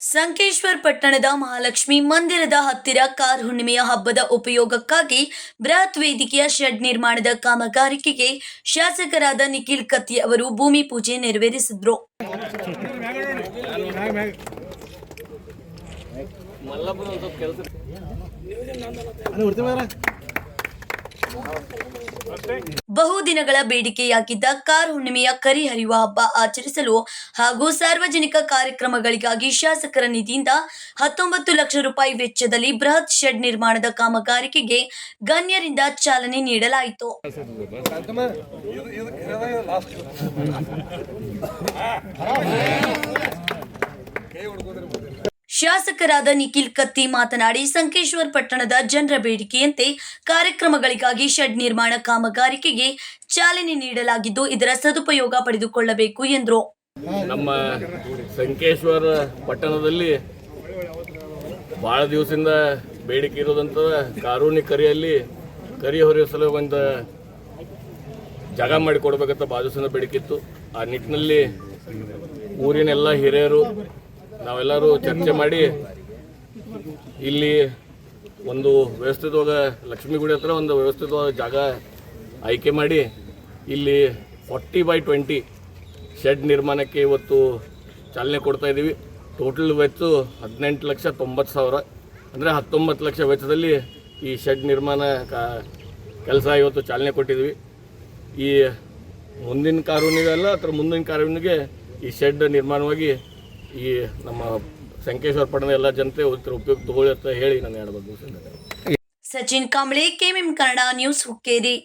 ಸಂಕೇಶ್ವರ್ ಪಟ್ಟಣದ ಮಹಾಲಕ್ಷ್ಮಿ ಮಂದಿರದ ಹತ್ತಿರ ಕಾರ್ ಹುಣ್ಣಿಮೆಯ ಹಬ್ಬದ ಉಪಯೋಗಕ್ಕಾಗಿ ಬೃಹತ್ ವೇದಿಕೆಯ ಶೆಡ್ ನಿರ್ಮಾಣದ ಕಾಮಗಾರಿಕೆಗೆ ಶಾಸಕರಾದ ನಿಖಿಲ್ ಕತ್ತಿ ಅವರು ಭೂಮಿ ಪೂಜೆ ನೆರವೇರಿಸಿದ್ರು. ಬಹುದಿನಗಳ ಬೇಡಿಕೆಯಾಗಿದ್ದ ಕಾರ್ ಹುಣ್ಣಿಮೆಯ ಕರಿ ಹರಿಯುವ ಹಬ್ಬ ಆಚರಿಸಲು ಹಾಗೂ ಸಾರ್ವಜನಿಕ ಕಾರ್ಯಕ್ರಮಗಳಿಗಾಗಿ ಶಾಸಕರ ನಿಧಿಯಿಂದ ಹತ್ತೊಂಬತ್ತು ಲಕ್ಷ ರೂಪಾಯಿ ವೆಚ್ಚದಲ್ಲಿ ಬೃಹತ್ ಶೆಡ್ ನಿರ್ಮಾಣದ ಕಾಮಗಾರಿಕೆಗೆ ಗಣ್ಯರಿಂದ ಚಾಲನೆ ನೀಡಲಾಯಿತು. ಶಾಸಕರಾದ ನಿಖಿಲ್ ಕತ್ತಿ ಮಾತನಾಡಿ, ಸಂಕೇಶ್ವರ್ ಪಟ್ಟಣದ ಜನರ ಬೇಡಿಕೆಯಂತೆ ಕಾರ್ಯಕ್ರಮಗಳಿಗಾಗಿ ಶೆಡ್ ನಿರ್ಮಾಣ ಕಾಮಗಾರಿಕೆಗೆ ಚಾಲನೆ ನೀಡಲಾಗಿದ್ದು, ಇದರ ಸದುಪಯೋಗ ಪಡೆದುಕೊಳ್ಳಬೇಕು ಎಂದರು. ನಮ್ಮ ಸಂಕೇಶ್ವರ ಪಟ್ಟಣದಲ್ಲಿ ಬಹಳ ದಿವಸದಿಂದ ಬೇಡಿಕೆ ಇರೋದಂತ ಕಾರೂನಿ ಕರಿಯಲ್ಲಿ ಕರಿ ಹೊರಿಸಲು ಒಂದು ಜಾಗ ಮಾಡಿ ಕೊಡ್ಬೇಕಂತ ಭಾಳ ದಿವಸದಿಂದ ಬೇಡಿಕೆ ಇತ್ತು. ಆ ನಿಟ್ಟಿನಲ್ಲಿ ಊರಿನೆಲ್ಲ ಹಿರಿಯರು ನಾವೆಲ್ಲರೂ ಚರ್ಚೆ ಮಾಡಿ ಇಲ್ಲಿ ಒಂದು ವ್ಯವಸ್ಥಿತವಾದ ಲಕ್ಷ್ಮೀ ಗುಡಿ ಹತ್ರ ಒಂದು ವ್ಯವಸ್ಥಿತವಾದ ಜಾಗ ಆಯ್ಕೆ ಮಾಡಿ ಇಲ್ಲಿ ಫಾರ್ಟಿ ಬೈ ಟ್ವೆಂಟಿ ಶೆಡ್ ನಿರ್ಮಾಣಕ್ಕೆ ಇವತ್ತು ಚಾಲನೆ ಕೊಡ್ತಾ ಇದ್ದೀವಿ. ಟೋಟಲ್ ವೆಚ್ಚ ಹದಿನೆಂಟು ಲಕ್ಷ ತೊಂಬತ್ತು ಸಾವಿರ. ಅಂದರೆ ಹತ್ತೊಂಬತ್ತು ಲಕ್ಷ ವೆಚ್ಚದಲ್ಲಿ ಈ ಶೆಡ್ ನಿರ್ಮಾಣ ಕೆಲಸ ಇವತ್ತು ಚಾಲನೆ ಕೊಟ್ಟಿದ್ವಿ ಈ ಮುಂದಿನ ಕಾರೂನಿಗೆ ಅಲ್ಲ ಅಥವಾ ಮುಂದಿನ ಕಾರೂನಿಗೆ ಈ ಶೆಡ್ ನಿರ್ಮಾಣವಾಗಿ ಈ ನಮ್ಮ ಸಂಕೇಶ್ವರ ಪಟ್ಟಣದ ಎಲ್ಲ ಜನತೆ ಉಪಯೋಗ ತಗೊಳ್ಳಿ ಅಂತ ಹೇಳಿ ನಾನು ಹೇಳಬೇಕು ಸಚಿನ್ ಕಾಂಬ್ಳೆ ಕೆಎಂ ಕನ್ನಡ ನ್ಯೂಸ್ ಹುಕ್ಕೇರಿ.